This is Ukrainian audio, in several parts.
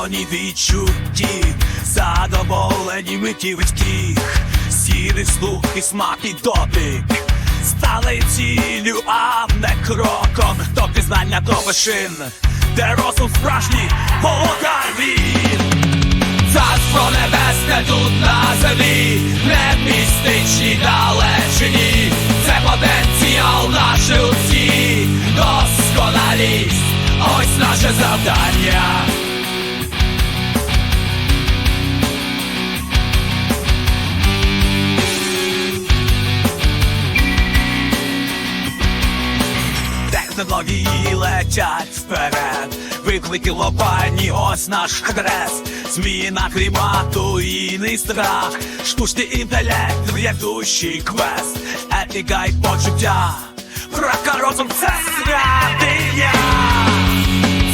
полоні відчутті, задоволені миті витьких, сірий слух і смак і дотик. Стали ціллю, а не кроком, то пізнання до вишин, де розум справжній володар він. Царство небесне тут на землі, не в містичній далечині, це потенціал наші усі, досконалість, ось наше завдання. Летять вперед, виклики глобальні, ось наш адрес. Зміна клімату і не страх, штучний інтелект, врядущий квест, етика й почуття, Рака розум це святиня.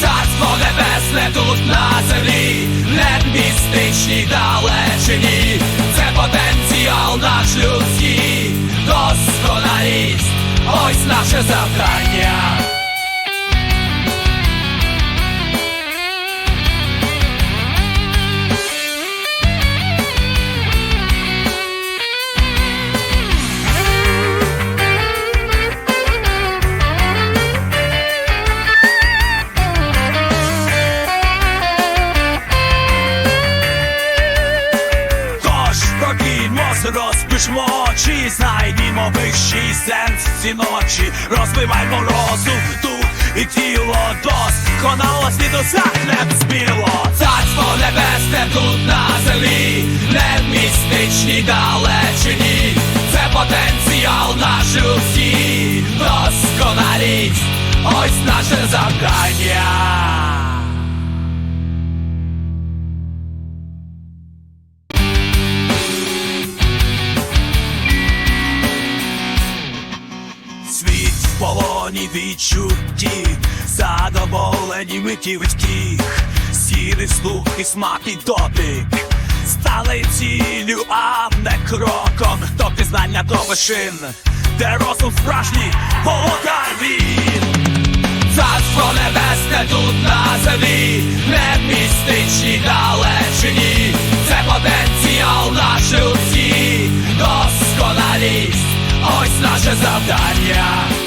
Царство небесне тут на землі, не містичній далечині, це потенціал наш людський, досконалість, ось наше завдання. Досконалості досягнем сміло. Царство небесне тут на землі, не в містичній далечині, це потенціал наш усі, досконалість, ось наше завдання. Світ в полоні відчутті, задоволені миті витьких, сірий слух і смак і дотик. Стали ціллю, а не кроком, то пізнання до вишин, де розум справжній володар він. Царство небесне тут на землі, не в містичній далечині, це потенціал наші усі, досконалість, ось наше завдання.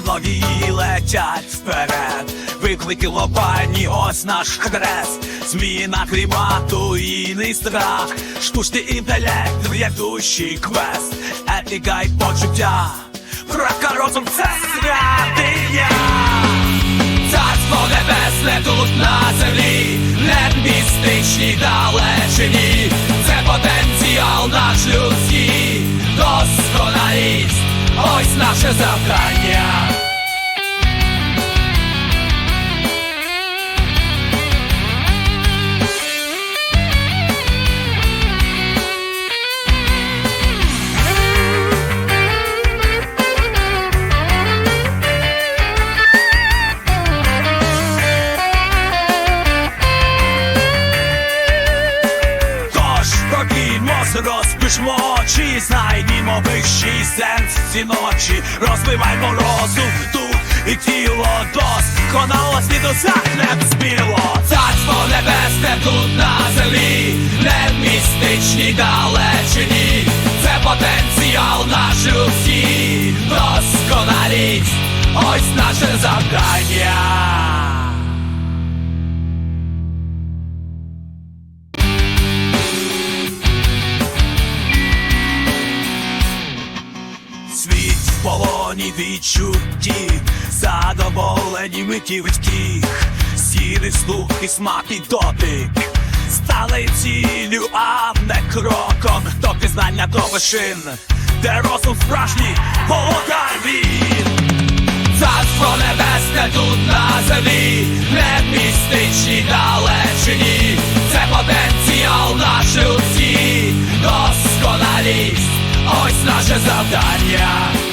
Технології летять вперед, виклики глобальні, ось наш адрес. Зміна клімату і не страх, штучний інтелект, врядущий квест, етика й почуття, Рака розум це святиня. Царство небесне тут на землі, не містичній далечині, це потенціал наш людський, досконалість, ось наше завдання. Досконалості спіло. Царство небесне тут на землі, не в містичній далечині, це потенціал наш усі, досконалість, ось наше завдання. Полоні відчутті, задоволені миті витьких, сірий слух і смак і дотик. Стали ціллю, а не кроком, то пізнання до вишин, де розум справжній володар він. Царство небесне тут на землі, не в містичній далечині, це потенціал наші усі, досконалість, ось наше завдання.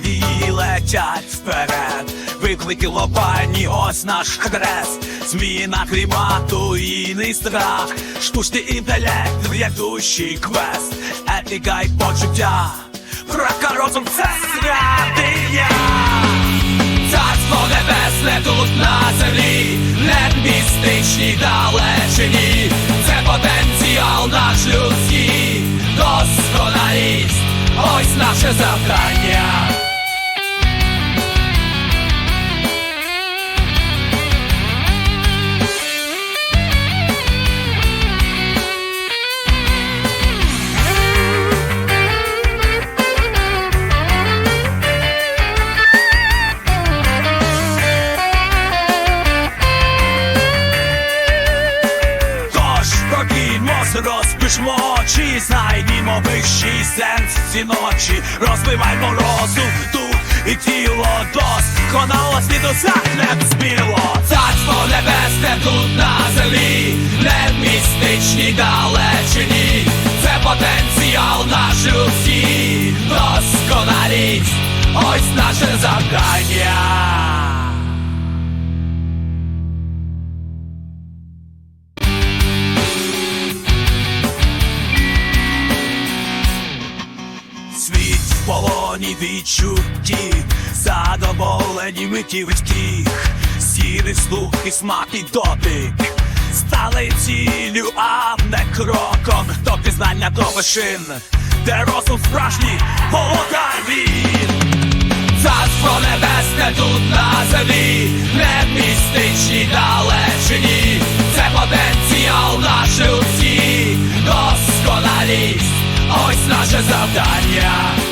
Технології летять вперед, виклики глобальні, ось наш адрес. Зміна клімату і не страх, штучний інтелект, врядущий квест, етика й почуття, Рака розум це святиня. Царство небесне тут на землі, не містичній далечині, це потенціал наш людський, досконалість, ось наше завдання. І тіло досконало слідосягнем сміло. Царство небесне тут на землі, не в містичній далечині, це потенціал наш усі, досконалість, ось наше завдання. Полоні відчутті, задоволені миттєвички, сірий слух і смак і дотик, стали ціллю, а не кроком, хто пізнання до вишин, де розум справжній володар він. Царство небесне тут на землі, не в містичній далечині, це потенціал наш людський, досконалість, ось наше завдання.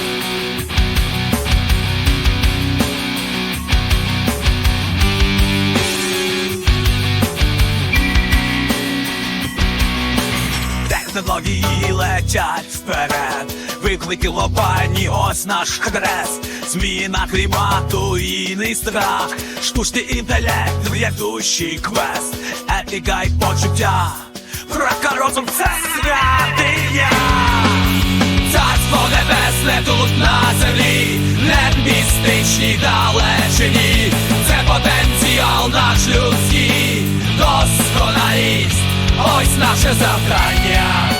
Технології летять вперед, виклики глобальні, ось наш адрес. Зміна клімату і не страх, штучний інтелект, врядущий квест, етика й почуття, Рака розум це святиня. Царство небесне тут на землі, не містичній далечині, це потенціал наш людський, досконалість, ось наше завдання.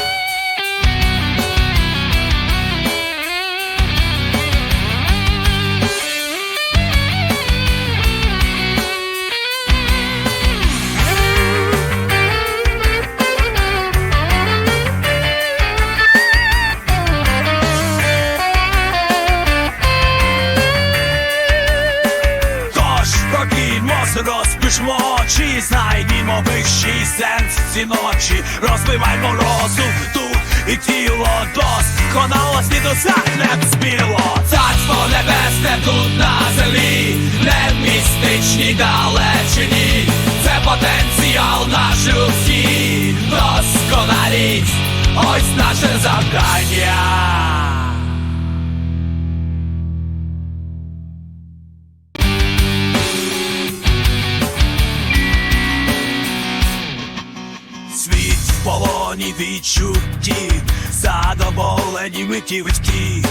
Слідосягнем сміло. Царство небесне тут на землі, не в містичній далечині, це потенціал наш людський, досконалість, ось наше завдання. Світ в полоні відчутті, задоволені миттєвички,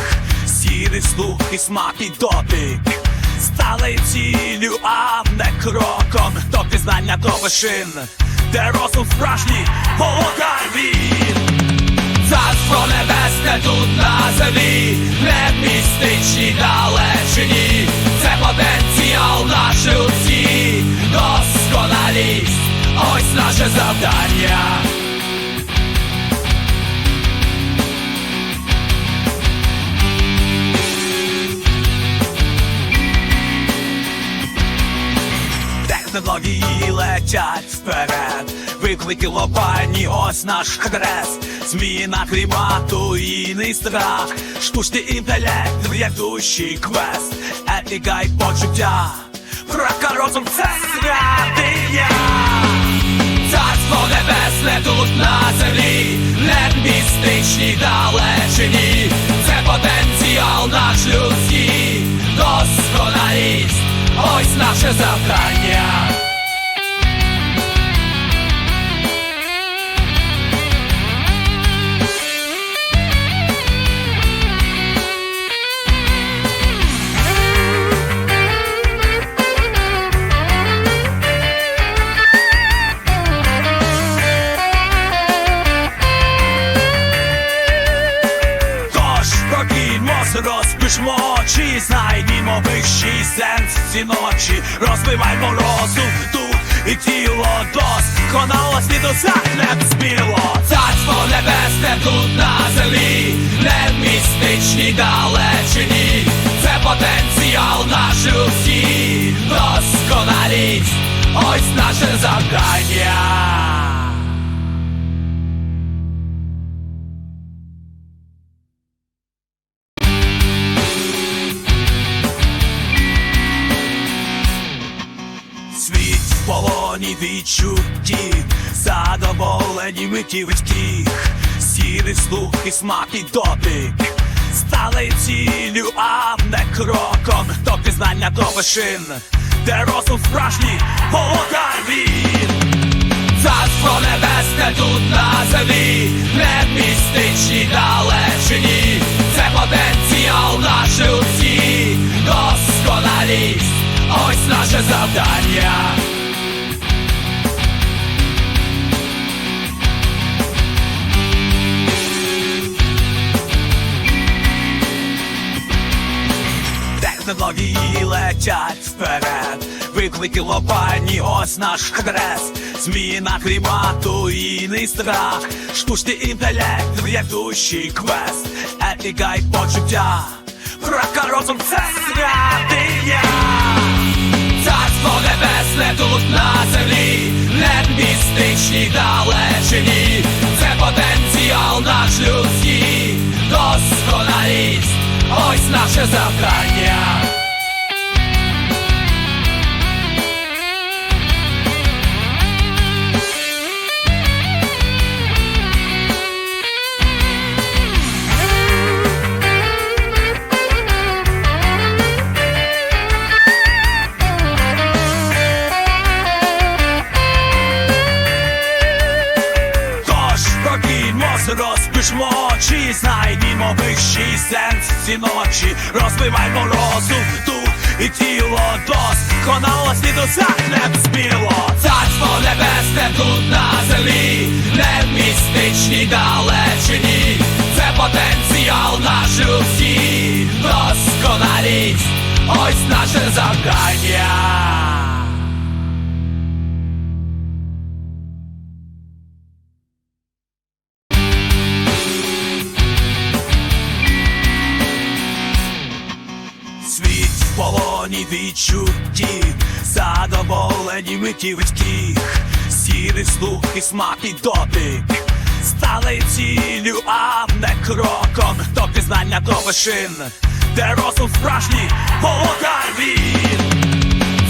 сірий слух і смак і дотик, стали ціллю, а не кроком, хто пізнання до вишин, де розум справжній володар він. Царство небесне тут на землі, не в містичній далечині, це потенціал наш людський, досконалість, ось наше завдання. Технології летять вперед, виклики глобальні, ось наш адрес. Зміна клімату і не страх, штучний інтелект, врядущий квест, етика й почуття, Рака розум це святиня. Царство небесне тут на землі, не в містичній далечині, це потенціал наш людський, досконалість, ось наше завдання. Ночі, розбивай морозу дух і тіло дос. Хонало світу досягне збіло Царство небесне тут на землі, не в містичній далечині. Це потенціал наш усі, досконалість, ось наше завдання. Полоні відчуттів, задоволені миттєвих сірий слух і смак і дотик. Стали ціллю, а не кроком. До пізнання до вишин, де розум справжній володар він. Царство небесне тут на землі, не в містичній далечині, це потенціал наш усі, досконалість, ось наше завдання. Технології летять вперед, виклики лопані, ось наш адрес Зміна клімату і не страх, штучний інтелект, врядущий квест, етика й почуття, рака розум це святиня. Царство небесне тут на землі, не містичній далечині, це потенціал наш людський, досконалість, ось наше завдання. Ночі, морозу, дух і тіло досконалості досягне збіло Царство небесне тут на землі, не в містичній далечині, це потенціал наш усі, досконалість, ось наше завдання. Задоволені миттєвих сірий слух і смак і дотик. Стали ціллю, а не кроком. До пізнання до вишин, де розум справжній? Володар він.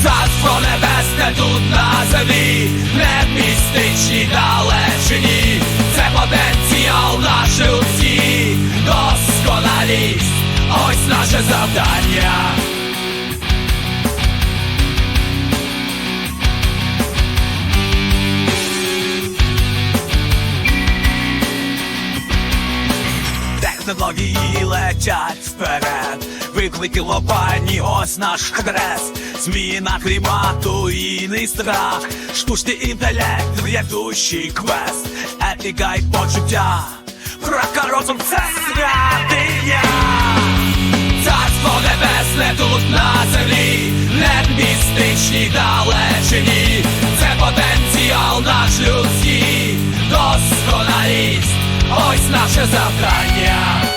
Царство небесне тут на землі, не в містичній далечині, це потенціал наш усі, досконалість, ось наше завдання. Летять вперед, виклики лопані, ось наш адрес Зміна клімату і не страх, штучний інтелект, врядущий квест, етика й почуття, розум це святиня. Царство небесне тут на землі, не містичній далечині, це потенціал наш людський, досконалість, ось наше завдання.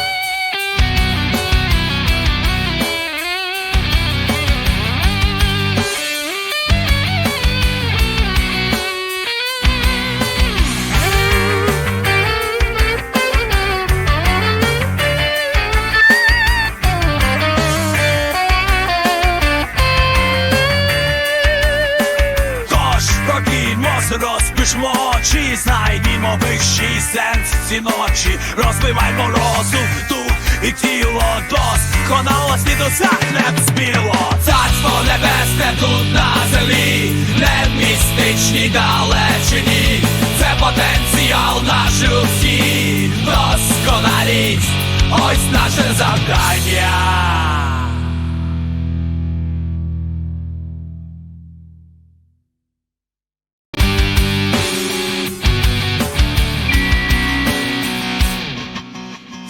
Розпишмо очі, знайдімо вищий сенс ці ночі, розбиваймо розум, дух і тіло досконалості досягне сміло. Царство небесне тут на землі, не в містичній далечині, це потенціал наш усі, досконалість, ось наше завдання.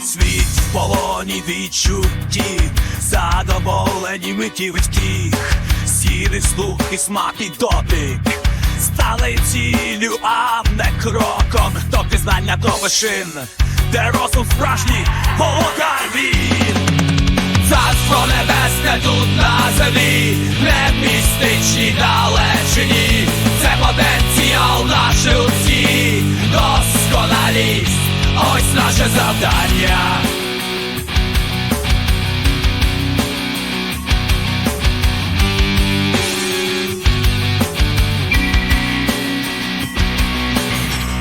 Світ в полоні полоні відчутті, задоволені миті втіх, сірий слух і смак і дотик. Стали ціллю, а не кроком до пізнання до вишин, де розум справжній володар він. Царство небесне тут на землі, не в містичній далечині, це потенціал наші усі, досконалість, ось наше завдання.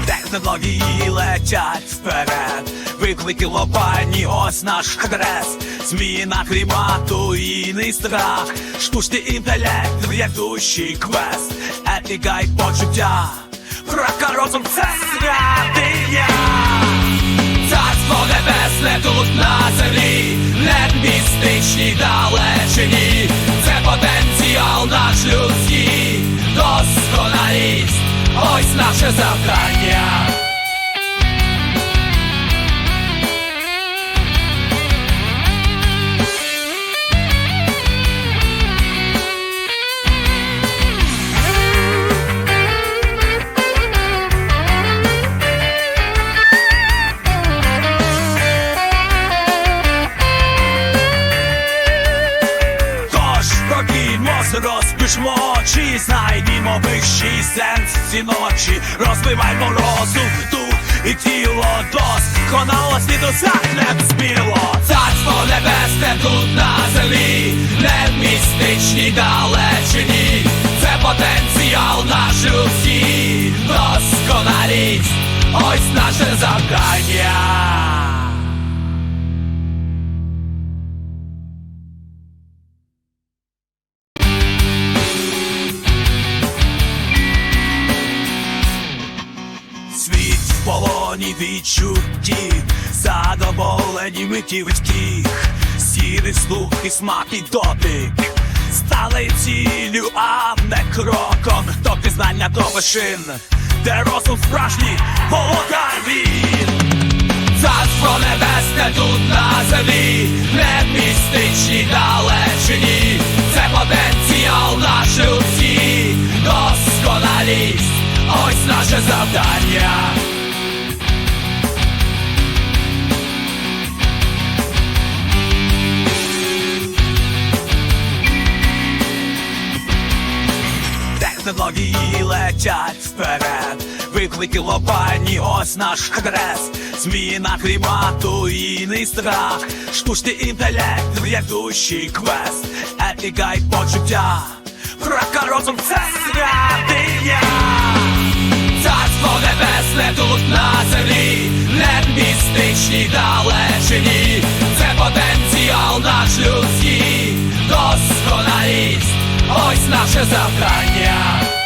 Технології летять вперед, виклики глобальні, ось наш адрес. Зміна клімату і не страх, штучний інтелект, врядущий квест, етика й почуття, Рака розум це святиня. Царство небесне тут на землі, не містичній далечині, це потенціал наш людський, досконалість, ось наше завдання. Ось наше завдання. Світ в полоні відчутті, задоволені миті втіх, сірий слух і смак і дотик. Стали ціллю, а не кроком до пізнання до вишин, де розум справжній володар він. Царство небесне тут на землі, не в містичній далечині, це потенціал наші усі, досконалість, ось наше завдання. Технології летять вперед, виклики глобальні, ось наш адрес. Зміна клімату і не страх, штучний інтелект, врядущий квест, етика й почуття, Рака розум це святиня. Царство небесне тут на землі, не містичній далечині, це потенціал наш людський, досконалість, ось наше завдання.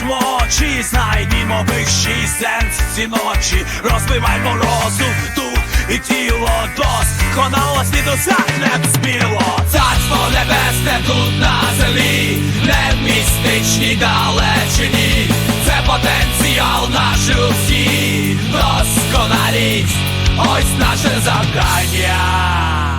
Розпишмо очі, знайдімо вищий сенс ці ночі, розвиваймо розум, дух і тіло досконало світу захнем сміло. Царство небесне тут на землі, не в містичній далечині, це потенціал наш усі, досконалість, ось наше завдання.